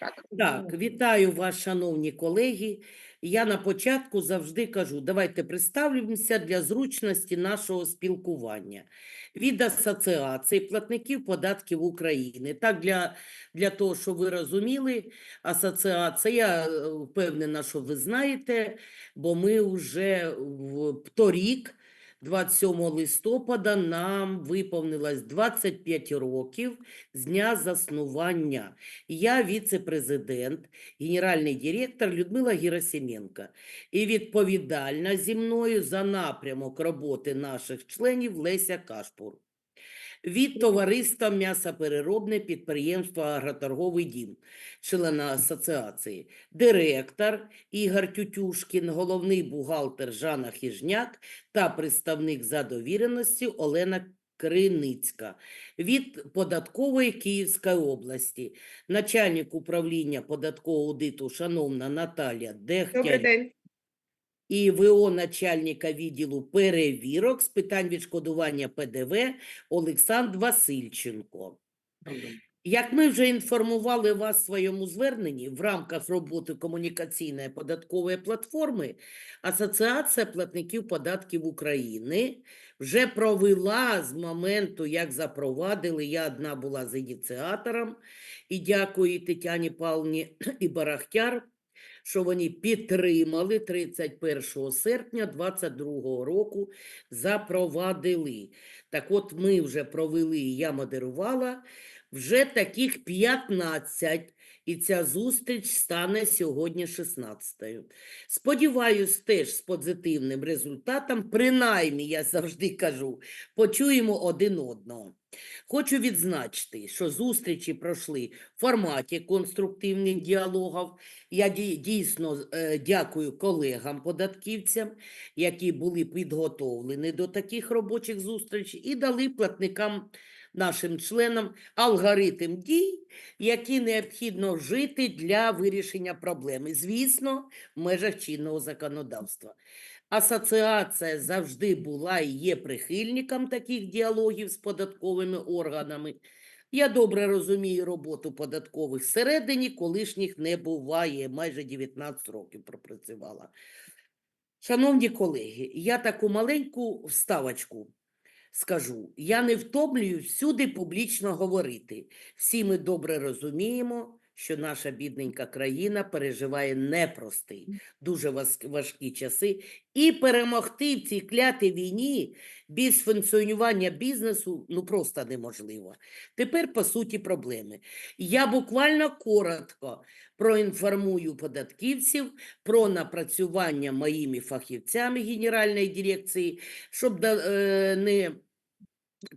Так? Так, вітаю вас, шановні колеги. Я на початку завжди кажу, давайте представлюємося для зручності нашого спілкування. Від Асоціації платників податків України. Так, для, для того, щоб ви розуміли, асоціація, я е, впевнена, що ви знаєте, бо ми вже в торік, 27 листопада, нам виповнилось 25 років з дня заснування. Я віце-президент, генеральний директор Людмила Герасименко і відповідальна зі мною за напрямок роботи наших членів Леся Кашпур. Від товариства м'ясопереробне підприємство Агроторговий дім, члена асоціації, директор Ігор Тютюшкін, головний бухгалтер Жанна Хіжняк та представник за довіреністю Олена Криницька від податкової Київської області, начальник управління податкового аудиту, шановна Наталія Добрий день. І ВО начальника відділу перевірок з питань відшкодування ПДВ Олександр Васильченко. Як ми вже інформували вас в своєму зверненні, в рамках роботи комунікаційної податкової платформи Асоціація платників податків України вже провела з моменту, як запровадили, я одна була з ініціатором, і дякую Тетяні Павловні і Барахтяр, що вони підтримали 31 серпня 2022 року, запровадили. Так от ми вже провели, я модерувала, вже таких 15, і ця зустріч стане сьогодні 16-ю. Сподіваюсь, теж з позитивним результатом, принаймні, я завжди кажу, почуємо один одного. Хочу відзначити, що зустрічі пройшли в форматі конструктивних діалогів. Я дійсно е, дякую колегам-податківцям, які були підготовлені до таких робочих зустрічей і дали платникам, нашим членам алгоритм дій, які необхідно вжити для вирішення проблеми. Звісно, в межах чинного законодавства. Асоціація завжди була і є прихильником таких діалогів з податковими органами. Я добре розумію роботу податкових всередині, колишніх не буває. Майже 19 років пропрацювала. Шановні колеги, я таку маленьку вставочку скажу. Я не втомлюю всюди публічно говорити. Всі ми добре розуміємо, що наша бідненька країна переживає непрості, дуже важкі часи, і перемогти в цій клятій війні без функціонування бізнесу ну просто неможливо. Тепер по суті проблеми. Я буквально коротко проінформую податківців про напрацювання моїми фахівцями Генеральної дирекції, щоб е, не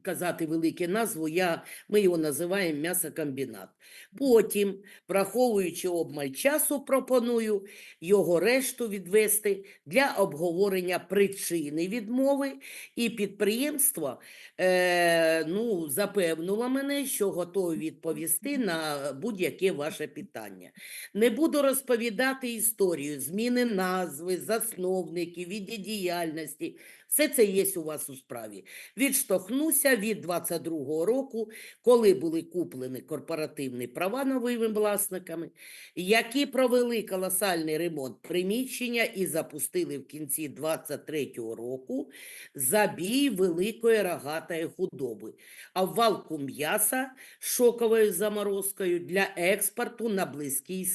казати велике назву, я, ми його називаємо м'ясокомбінат. Потім, враховуючи обмаль часу, пропоную його решту відвести для обговорення причини відмови, і підприємство е, ну, запевнило мене, що готові відповісти на будь-яке ваше питання. Не буду розповідати історію зміни назви, засновників, віді діяльності. Все це є у вас у справі. Відштовхнуся від 22-го року, коли були куплені корпоративні права новими власниками, які провели колосальний ремонт приміщення і запустили в кінці 23-го року забій великої рогатої худоби, а валку м'яса шоковою заморозкою для експорту на Близький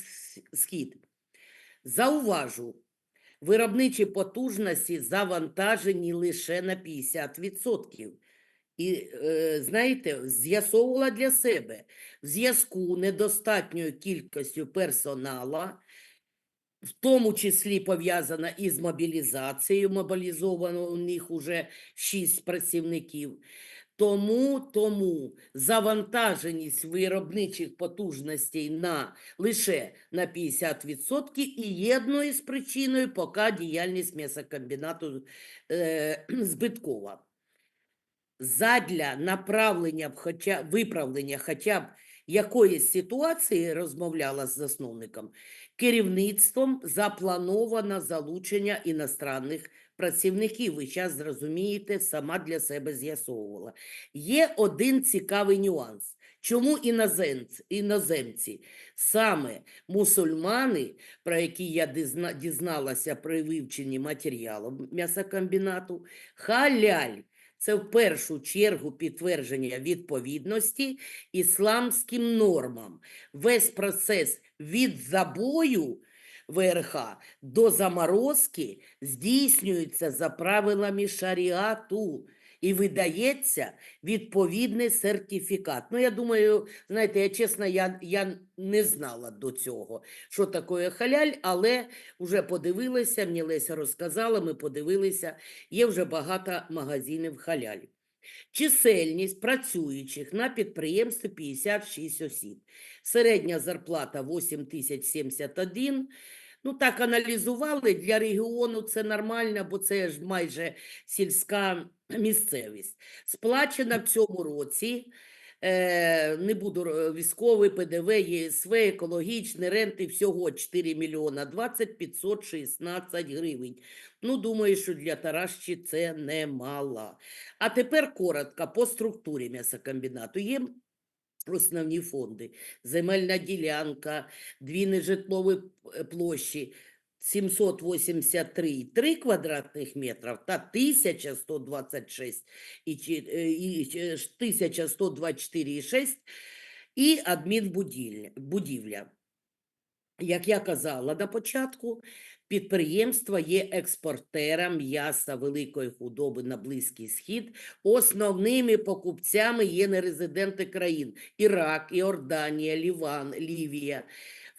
Схід. Зауважу, виробничі потужності завантажені лише на 50%. І, е, знаєте, з'ясовувала для себе в зв'язку недостатньою кількістю персонала, в тому числі пов'язана із мобілізацією, мобілізовано у них уже 6 працівників. Тому, тому завантаженість виробничих потужностей на лише на 50% і є одною з причиною, поки діяльність м'ясокомбінату е, збиткова. Задля направлення, хоча, виправлення хоча б якоїсь ситуації розмовляла з засновником, керівництвом заплановано залучення іностранних працівників. Ви зараз зрозумієте, сама для себе з'ясовувала. Є один цікавий нюанс. Чому іноземці? іноземці? Саме мусульмани, про які я дізналася при вивченні матеріалу м'ясокомбінату, халяль – це в першу чергу підтвердження відповідності ісламським нормам. Весь процес від забою ВРХ до заморозки здійснюється за правилами шаріату і видається відповідний сертифікат. Ну, я думаю, знаєте, я чесно, я, я не знала до цього, що таке халяль, але вже подивилася, мені Леся розказала, ми подивилися, є вже багато магазинів халяль. Чисельність працюючих на підприємстві 56 осіб. Середня зарплата 8 тисяч 71. Ну, так аналізували, для регіону це нормально, бо це ж майже сільська місцевість. Сплачена в цьому році, не буду військовий, ПДВ, ЄСВ, екологічні ренти, всього 4 мільйона 20 516 гривень. Ну, думаю, що для Таращі це немало. А тепер коротко по структурі м'ясокомбінату. Є основні фонди. Земельна ділянка, дві нежитлові е, площі 783,3 квадратних метрів та 1126 і, і 1124,6 і адмінбудівля. Як я казала на початку, підприємство є експортером м'яса великої худоби на Близький Схід. Основними покупцями є нерезиденти країн Ірак, Іорданія, Ліван, Лівія.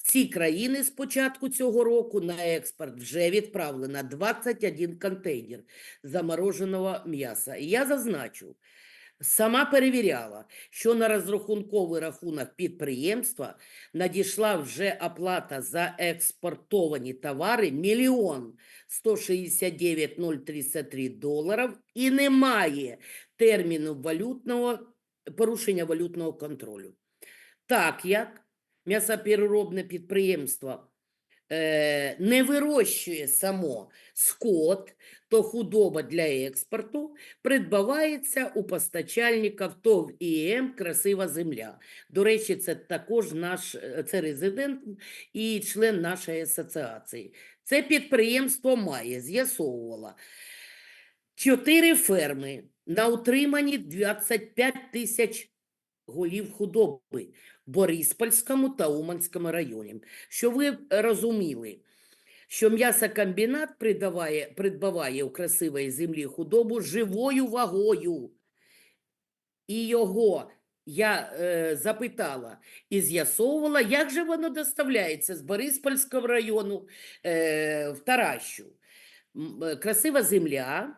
Ці країни з початку цього року на експорт вже відправлено 21 контейнер замороженого м'яса. І я зазначу, сама перевіряла, що на розрахунковий рахунок підприємства надійшла вже оплата за експортовані товари мільйон 169 033 доларів і немає терміну валютного порушення валютного контролю. Так як м'ясопереробне підприємство е, не вирощує само скот, то худоба для експорту придбавається у постачальників ТОВ ІМ «Красива земля». До речі, це також наш е, це резидент і член нашої асоціації. Це підприємство має, з'ясовувала, чотири ферми на утриманні 25 тисяч голів худоби Бориспольському та Уманському районі. Що ви розуміли, що м'ясокомбінат придбаває, придбаває у красивої землі худобу живою вагою. І його я е, запитала і з'ясовувала, як же воно доставляється з Бориспольського району е, в Таращу. Е, Красива земля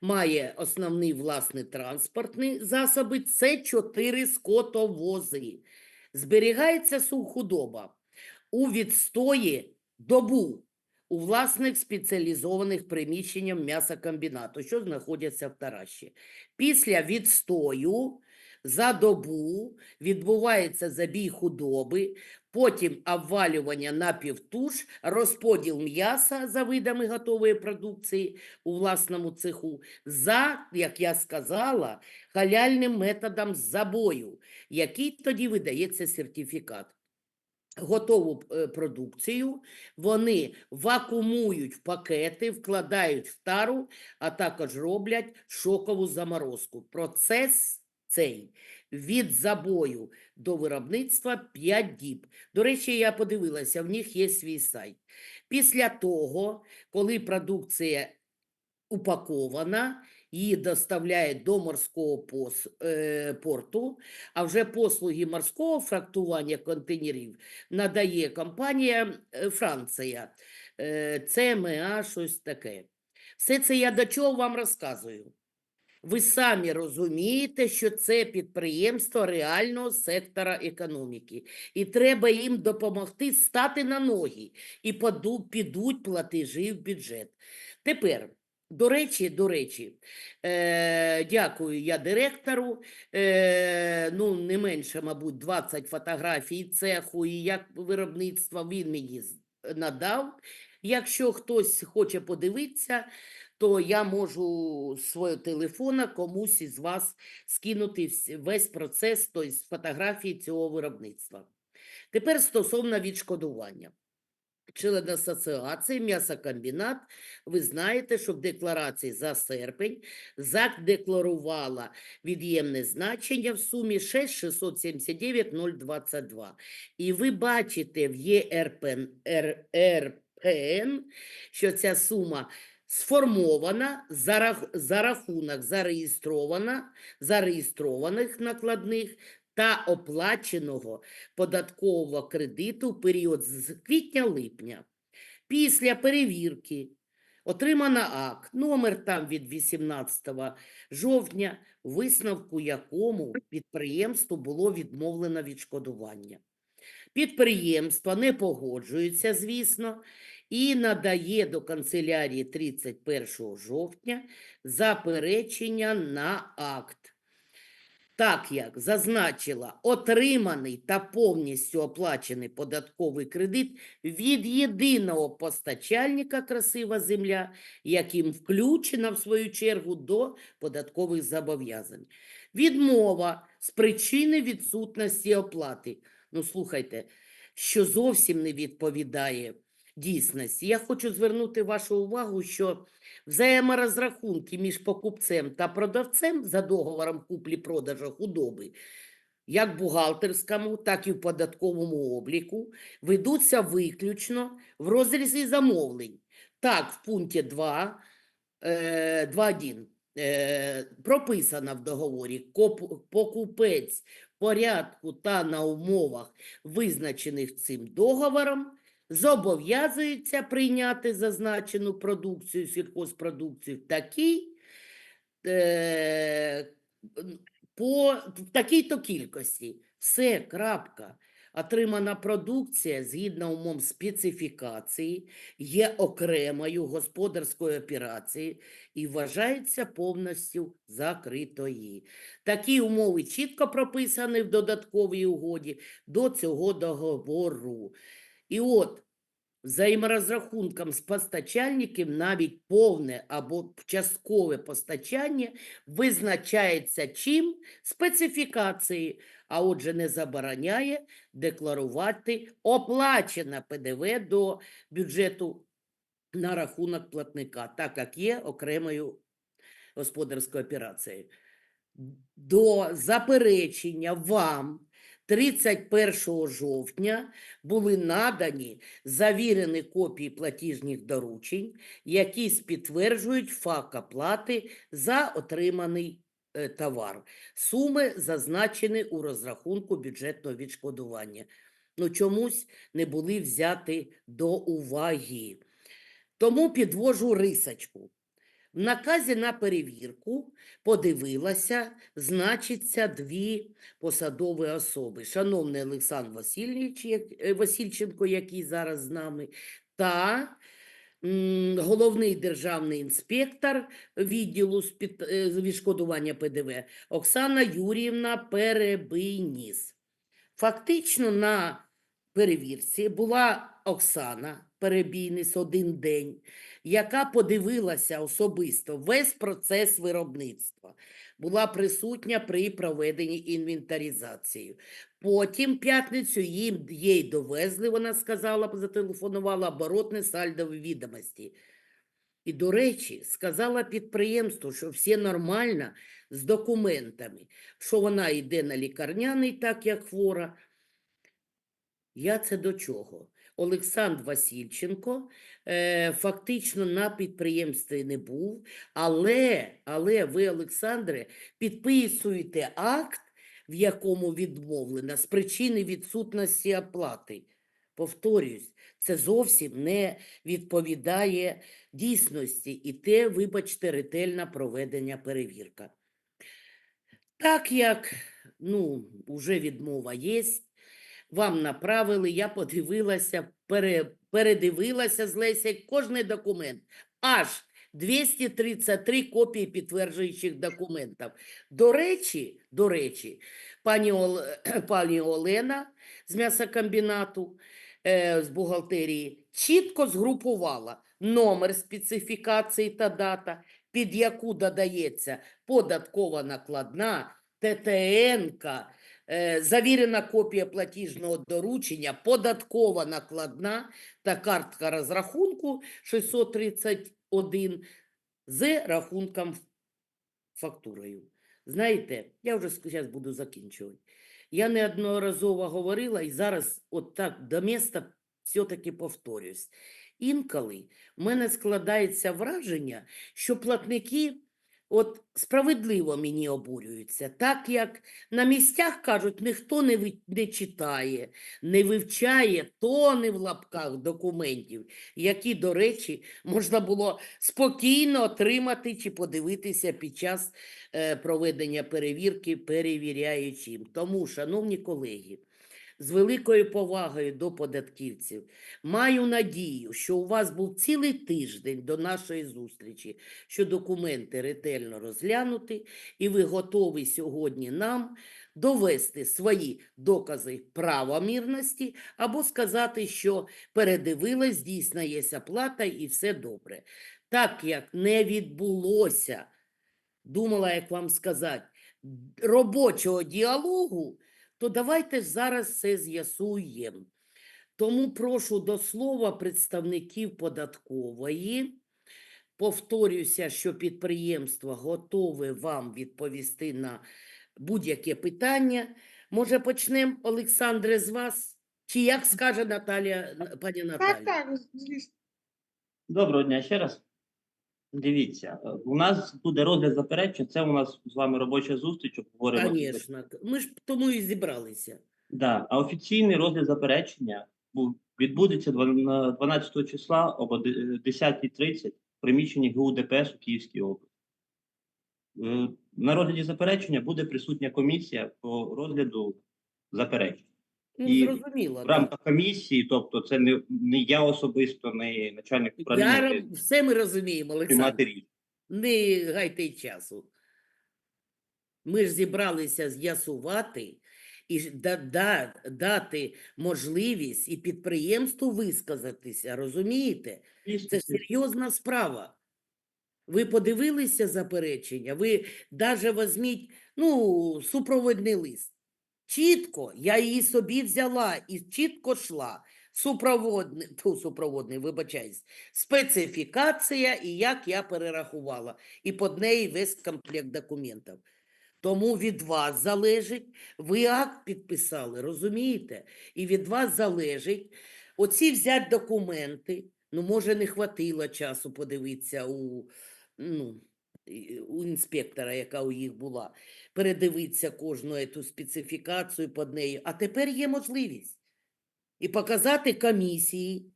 має основний власний транспортні засоби. Це чотири скотовози. Зберігається суххудоба у відстої добу у власних спеціалізованих приміщеннях м'ясокомбінату, що знаходяться в Тараші. Після відстою за добу відбувається забій худоби, потім обвалювання на півтуш, розподіл м'яса за видами готової продукції у власному цеху за, як я сказала, халяльним методом забою, який тоді видається сертифікат. Готову е, продукцію вони вакуумують пакети, вкладають в тару, а також роблять шокову заморозку. Процес цей від забою до виробництва 5 діб. До речі, я подивилася, в них є свій сайт. Після того, коли продукція упакована, її доставляють до морського е, порту, а вже послуги морського фрактування контейнерів надає компанія е, Франція. Е, ЦМА, щось таке. Все це я до чого вам розказую. Ви самі розумієте, що це підприємство реального сектора економіки, і треба їм допомогти стати на ноги, і підуть платежі в бюджет. Тепер, до речі, до речі, е, дякую я директору. Е, ну, не менше, мабуть, 20 фотографій цеху і як виробництва він мені надав. Якщо хтось хоче подивитися, то я можу свого телефона комусь із вас скинути весь процес, тобто фотографії цього виробництва. Тепер стосовно відшкодування. Член асоціації м'ясокомбінат, ви знаєте, що в декларації за серпень ЗАК декларувала від'ємне значення в сумі 6,679,022. І ви бачите в ЄРПН, Р- РПН, що ця сума сформована за рахунок зареєстрована, зареєстрованих накладних та оплаченого податкового кредиту в період з квітня-липня. Після перевірки отримано акт, номер там від 18 жовтня, висновку якому підприємству було відмовлено відшкодування. Підприємство не погоджується, звісно, і надає до канцелярії 31 жовтня заперечення на акт. Так як зазначила, отриманий та повністю оплачений податковий кредит від єдиного постачальника красива земля, яким включена в свою чергу до податкових зобов'язань. Відмова з причини відсутності оплати. Ну, слухайте, що зовсім не відповідає дійсності. Я хочу звернути вашу увагу, що взаєморозрахунки між покупцем та продавцем за договором куплі-продажу худоби, як в бухгалтерському, так і в податковому обліку, ведуться виключно в розрізі замовлень. Так, в пункті 2, е, 2.1 е, прописано в договорі покупець в порядку та на умовах, визначених цим договором, зобов'язується прийняти зазначену продукцію, сільхозпродукцію в такій, е, по в такій-то кількості. Все, крапка. Отримана продукція згідно умов специфікації є окремою господарською операцією і вважається повністю закритою. Такі умови чітко прописані в додатковій угоді до цього договору. І от взаєморозрахунком з постачальником навіть повне або часткове постачання визначається чим специфікації, а отже не забороняє декларувати оплачене ПДВ до бюджету на рахунок платника, так як є окремою господарською операцією. До заперечення вам 31 жовтня були надані завірені копії платіжних доручень, які підтверджують факт оплати за отриманий е, товар. Суми зазначені у розрахунку бюджетного відшкодування. Ну, чомусь не були взяті до уваги. Тому підвожу рисочку. В наказі на перевірку подивилася, значиться дві посадові особи. Шановний Олександр Васильович, е, Васильченко, який зараз з нами, та головний державний інспектор відділу з е, відшкодування ПДВ Оксана Юріївна Перебийніс. Фактично на перевірці була Оксана Перебійніс один день, яка подивилася особисто весь процес виробництва, була присутня при проведенні інвентаризації. Потім п'ятницю їм їй довезли, вона сказала, зателефонувала оборотне сальдові відомості. І, до речі, сказала підприємству, що все нормально з документами, що вона йде на лікарняний, так як хвора. Я це до чого? Олександр Васильченко е, фактично на підприємстві не був, але, але ви, Олександре, підписуєте акт, в якому відмовлено з причини відсутності оплати. Повторюсь, це зовсім не відповідає дійсності і те, вибачте, ретельна проведення перевірка. Так як ну, вже відмова є, вам направили, я подивилася, пере, передивилася з Леся кожний документ. Аж 233 копії підтверджуючих документів. До речі, до речі, пані, Ол, пані Олена з м'ясокомбінату, е, з бухгалтерії, чітко згрупувала. номер специфікації та дата, під яку додається податкова накладна, ТТН, е, завірена копія платіжного доручення, податкова накладна та картка розрахунку 631 з рахунком фактурою. Знаєте, я вже зараз буду закінчувати. Я неодноразово говорила і зараз от так до міста все-таки повторюсь. Інколи в мене складається враження, що платники от справедливо мені обурюються, так як на місцях кажуть, ніхто не, ви- не читає, не вивчає тони в лапках документів, які, до речі, можна було спокійно отримати чи подивитися під час е, проведення перевірки перевіряючим. Тому, шановні колеги, з великою повагою до податківців, маю надію, що у вас був цілий тиждень до нашої зустрічі, що документи ретельно розглянути, і ви готові сьогодні нам довести свої докази правомірності або сказати, що передивилась, дійсно є оплата і все добре. Так як не відбулося думала, як вам сказати, робочого діалогу, то давайте зараз все з'ясуємо. Тому прошу до слова представників податкової. Повторюся, що підприємство готове вам відповісти на будь-яке питання. Може, почнемо, Олександре, з вас? Чи як скаже Наталія, пані Наталія? Доброго дня ще раз. Дивіться, е, у нас буде розгляд заперечень. Це у нас з вами робоча зустріч. Обговоримо. Звісно, ми ж тому і зібралися. Да. А офіційний розгляд заперечення відбудеться 12 числа об 10.30 в приміщенні ГУ ДПС у Київській області. Е, На розгляді заперечення буде присутня комісія по розгляду заперечень. І зрозуміло. В рамках комісії, тобто це не, не я особисто, не начальник управління все ми розуміємо, Олександр. Не гайте часу. Ми ж зібралися з'ясувати і да, да, дати можливість і підприємству висказатися, розумієте? Це серйозна справа. Ви подивилися заперечення, ви даже візьміть, ну, супровідний лист. Чітко, я її собі взяла і чітко йшла. Супроводний, ту, супроводний, вибачаюсь, специфікація і як я перерахувала. І під неї весь комплект документів. Тому від вас залежить, ви акт підписали, розумієте? І від вас залежить оці взяти документи. Ну, може, не хватило часу подивитися у, ну, у інспектора, яка у їх була, передивитися кожну ту специфікацію під нею. А тепер є можливість і показати комісії,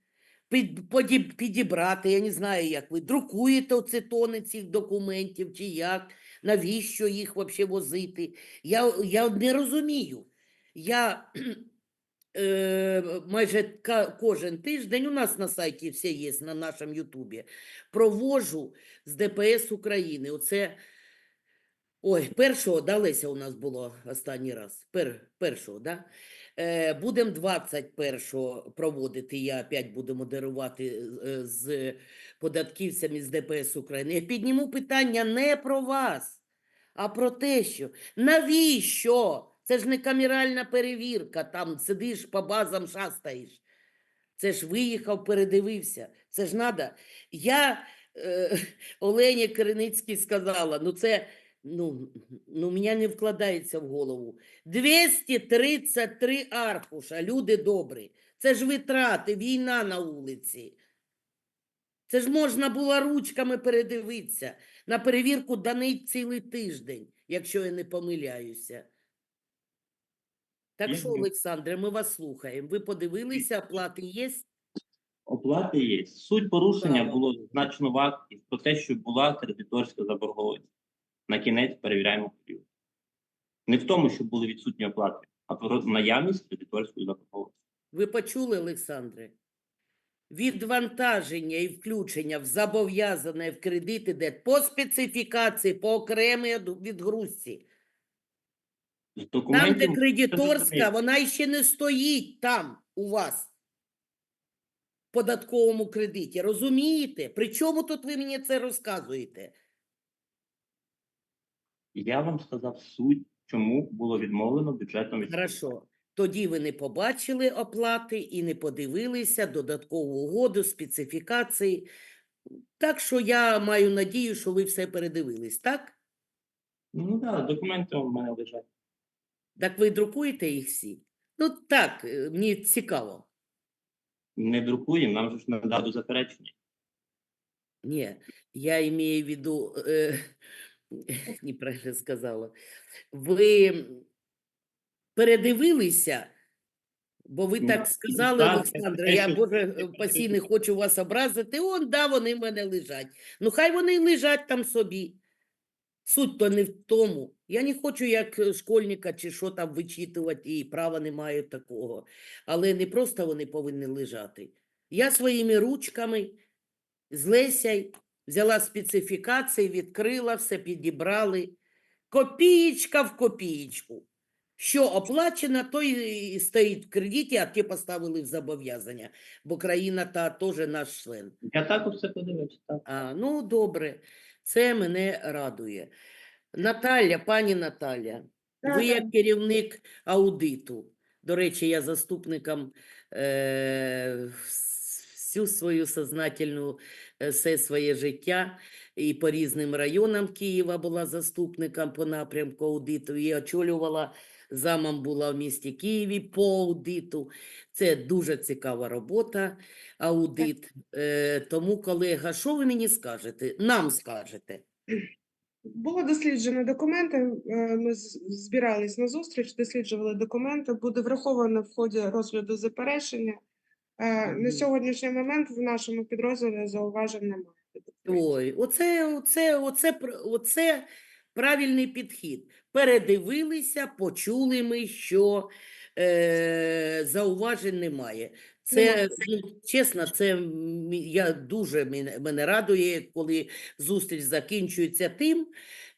під, підібрати, я не знаю, як ви друкуєте оці тони цих документів, чи як, навіщо їх взагалі возити. Я, я не розумію. Я майже кожен тиждень, у нас на сайті все є, на нашому Ютубі, провожу з ДПС України. Оце, ой, першого, да, Леся, у нас було останній раз? Пер, першого, да? Е, будемо 21-го проводити, я опять буду модерувати е, з податківцями з ДПС України. Я підніму питання не про вас, а про те, що навіщо? Це ж не камеральна перевірка, там сидиш по базам шастаєш. Це ж виїхав, передивився. Це ж надо. Я е, Олені Криницькій сказала, ну це ну, ну, мене не вкладається в голову. 233 аркуша, люди добрі. Це ж витрати, війна на вулиці. Це ж можна було ручками передивитися. На перевірку даний цілий тиждень, якщо я не помиляюся. Так що, Олександре, ми вас слухаємо. Ви подивилися, оплати є? Оплати є. Суть порушення Слава було значно в акті про те, що була кредиторська заборгованість. На кінець перевіряємо період. Не в тому, що були відсутні оплати, а про наявність кредиторської заборгованості. Ви почули, Олександре? Відвантаження і включення в зобов'язане в кредит іде по специфікації, по окремій відгрузці. Там, де кредиторська, вона ще не стоїть там у вас. в податковому кредиті. Розумієте? При чому тут ви мені це розказуєте? Я вам сказав суть, чому було відмовлено бюджетом від Хорошо. Тоді ви не побачили оплати і не подивилися додаткову угоду, специфікації. Так що я маю надію, що ви все передивились, так? Ну так, документи у мене лежать. Так ви друкуєте їх всі? Ну так, е, мені цікаво. Не друкуємо, нам же ж надали заперечення. Ні, я имею в виду, е, неправильно сказала. Ви передивилися, бо ви Ну, так сказали, так, Олександра, я, Боже, пасі, не хочу вас образити. Он, да, вони в мене лежать. Ну, хай вони лежать там собі. Суть то не в тому. Я не хочу як е, школьника чи що там вичитувати, і права не маю такого. Але не просто вони повинні лежати. Я своїми ручками з Лесяй взяла специфікації, відкрила, все підібрали. Копієчка в копієчку. Що оплачено, то і стоїть в кредиті, а ті поставили в зобов'язання, бо країна та теж наш член. Я також це подивився. Так. А, ну, добре, це мене радує. Наталя, пані Наталя, ви як керівник аудиту, до речі, я заступником е, всю свою сознательну е, все своє життя і по різним районам Києва була заступником по напрямку аудиту і очолювала замом була в місті Києві по аудиту. Це дуже цікава робота, аудит. Е, тому, колега, що ви мені скажете? Нам скажете. Було досліджено документи. е, Ми збирались на зустріч, досліджували документи. Буде враховано в ході розгляду заперечення. Е, На сьогоднішній момент в нашому підрозділі зауважень немає. Ой, оце, оце, оце, оце правильний підхід. Передивилися, почули ми, що е, зауважень немає. Це, ну, чесно, це я дуже мене, радує, коли зустріч закінчується тим,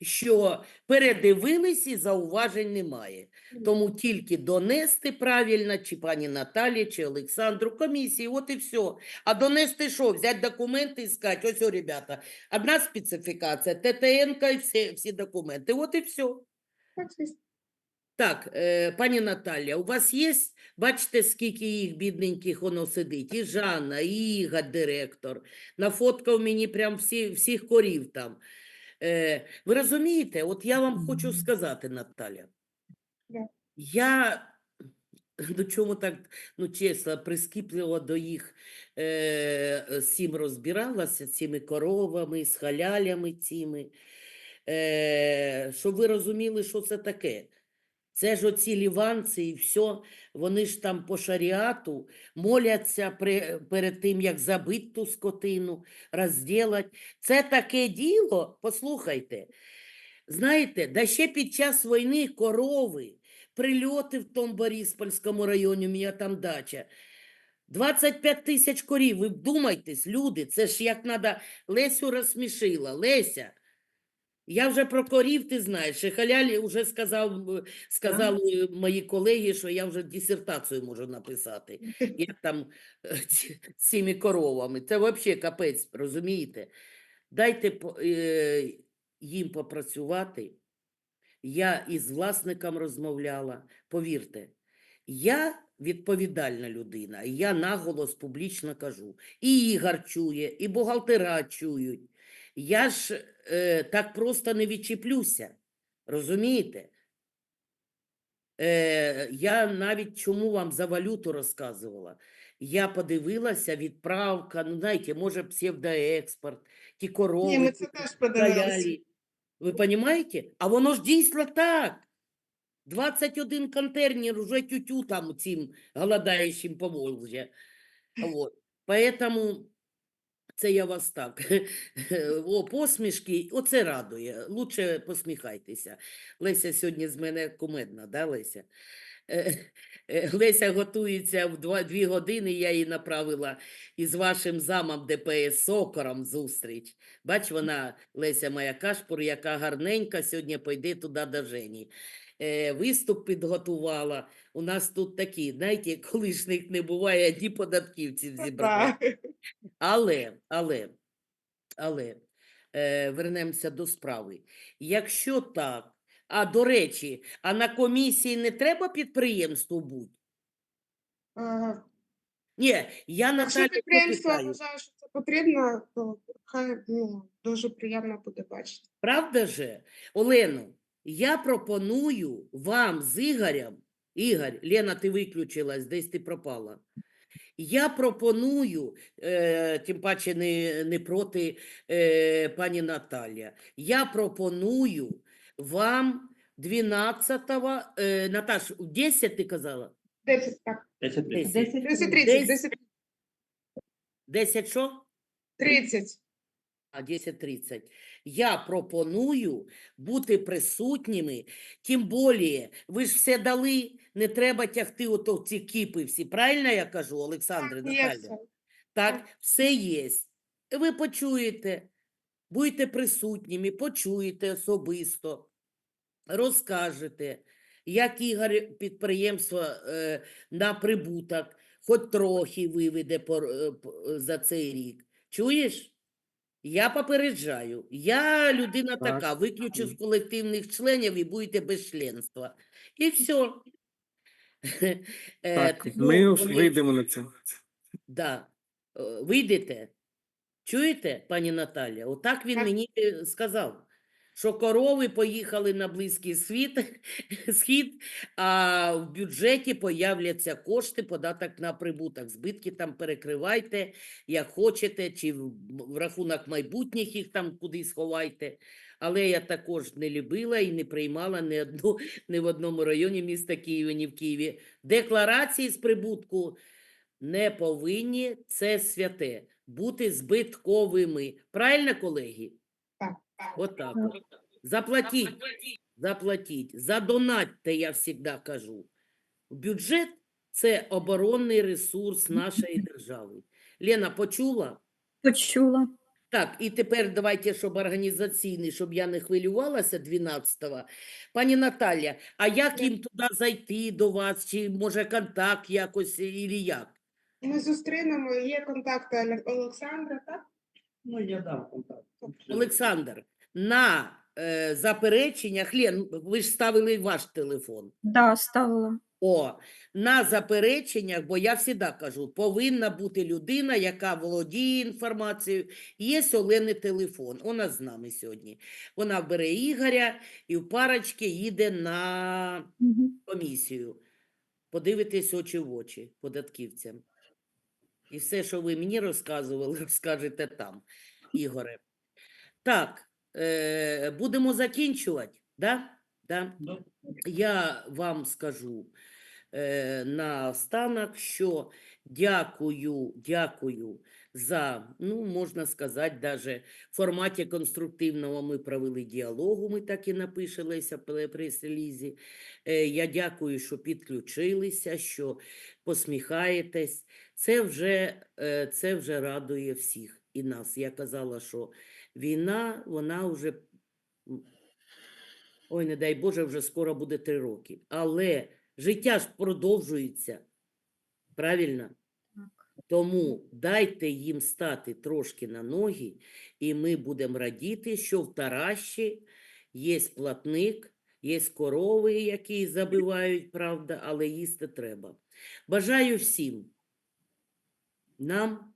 що передивились і зауважень немає. Тому тільки донести правильно, чи пані Наталі, чи Олександру комісії, от і все. А донести що? Взяти документи і сказати, ось, о, ребята, одна специфікація, ТТН і всі, всі документи, от і все. Так, е, пані Наталя, у вас є, бачите, скільки їх бідненьких воно сидить, і Жанна, і Ігор, директор, нафоткав мені прям всі, всіх корів там. Е, ви розумієте, от я вам хочу сказати, Наталя, я до чому так, ну чесно, прискіпливо до їх е, цим розбиралася, з цими коровами, з халялями цими, е, щоб ви розуміли, що це таке. Це ж оці ліванці і все, вони ж там по шаріату моляться при, перед тим, як забити ту скотину, розділати. Це таке діло, послухайте. Знаєте, да ще під час війни корови, прильоти в тому Бориспольському районі, у мене там дача. 25 тисяч корів, ви вдумайтесь, люди, це ж як треба, Лесю розсмішила. Леся, я вже про корів, ти знаєш, і халялі вже сказав, е, сказали мої колеги, що я вже дисертацію можу написати, як там е, з цими коровами. Це взагалі капець, розумієте? Дайте е, їм попрацювати. Я із власником розмовляла. Повірте, я відповідальна людина, я наголос публічно кажу. І Ігор чує, і бухгалтера чують. Я ж е, так просто не відчіплюся. Розумієте? Е, я навіть чому вам за валюту розказувала. Я подивилася, відправка, ну знаєте, може псевдоекспорт, ті корови. Ні, ми це теж подивилися. Ви розумієте? А воно ж дійсно так. 21 контейнер уже тютю там цим голодаючим Поволжя. Вот. Поэтому це я вас так. О, посмішки, оце радує. Лучше посміхайтеся. Леся сьогодні з мене кумедна, да, Леся? Е, Леся готується в два, дві години, я її направила із вашим замом ДПС Сокором зустріч. Бач, вона, Леся моя Кашпур, яка гарненька, сьогодні пойде туди до Жені. е, виступ підготувала. У нас тут такі, знаєте, колишніх не буває, одні податківців зібрали. Але, але, але е, вернемося до справи. Якщо так, а до речі, а на комісії не треба підприємству бути? Е, Ні, я Якщо Наталі підприємство попитаю. вважає, що це потрібно, то хай ну, дуже приємно буде бачити. Правда же? Олено, я пропоную вам з Ігорем, Ігор, Лена, ти виключилась, десь ти пропала. Я пропоную, е, тим паче не, не проти е, пані Наталія, я пропоную вам 12-го, е, Наташ, 10 ти казала? 10, так. 10 Десять. 10, 30, Десь- 10, 10 що? 30. А 10.30. Я пропоную бути присутніми, тим більше, ви ж все дали, не треба тягти ото ці кіпи всі. Правильно я кажу, Олександре, Так, Наталя? Так, все є. Ви почуєте, будете присутніми, почуєте особисто, розкажете, як Ігор підприємство е, на прибуток хоч трохи виведе по, е, за цей рік. Чуєш? Я попереджаю. Я людина Так. така, виключу з колективних членів і будете без членства. І все. Так, ми вийдемо на це. Да. Е, Вийдете? Чуєте, пані Наталя? Отак він Так. мені е, сказав, що корови поїхали на Близький світ, схід, а в бюджеті появляться кошти, податок на прибуток. Збитки там перекривайте, як хочете, чи в рахунок майбутніх їх там кудись ховайте. Але я також не любила і не приймала ні, одну, ні в одному районі міста Києва, ні в Києві. Декларації з прибутку не повинні, це святе, бути збитковими. Правильно, колеги? Так. Отак. от. Заплатіть, заплатіть, задонатьте, я завжди кажу. Бюджет – це оборонний ресурс нашої держави. Лена, почула? Почула. Так, і тепер давайте, щоб організаційний, щоб я не хвилювалася 12-го. Пані Наталя, а як їм туди зайти до вас? Чи може контакт якось, і як? Ми зустрінемо, є контакти Олександра, так? Ну, я дам контакт. Олександр, на е, запереченнях, Лен, ви ж ставили ваш телефон. Да, ставила. О, на запереченнях, бо я завжди кажу, повинна бути людина, яка володіє інформацією. Є Олени телефон, вона з нами сьогодні. Вона бере Ігоря і в парочки їде на комісію. Подивитись очі в очі податківцям. І все, що ви мені розказували, розкажете там, Ігоре. Так, е, будемо закінчувати, да? Да? Я вам скажу е, наостанок, що дякую, дякую за, ну, можна сказати, даже в форматі конструктивного ми провели діалогу, ми так і напишелися в прес-релізі. Е, Я дякую, що підключилися, що посміхаєтесь. Це вже, е, це вже радує всіх і нас. Я казала, що війна, вона вже Ой, не дай Боже, вже скоро буде три роки. Але життя ж продовжується. Правильно? Тому дайте їм стати трошки на ноги, і ми будемо радіти, що в Тараші є платник, є корови, які забивають, правда, але їсти треба. Бажаю всім нам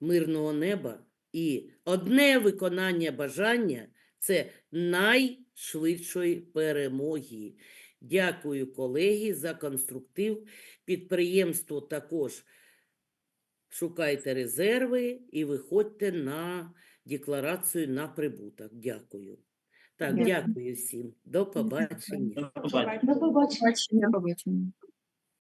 мирного неба і одне виконання бажання це найшвидшої перемоги. Дякую, колеги, за конструктив. Підприємство також шукайте резерви і виходьте на декларацію на прибуток. Дякую. Так, Дякую. дякую всім. До побачення. до побачення. До побачення. До побачення.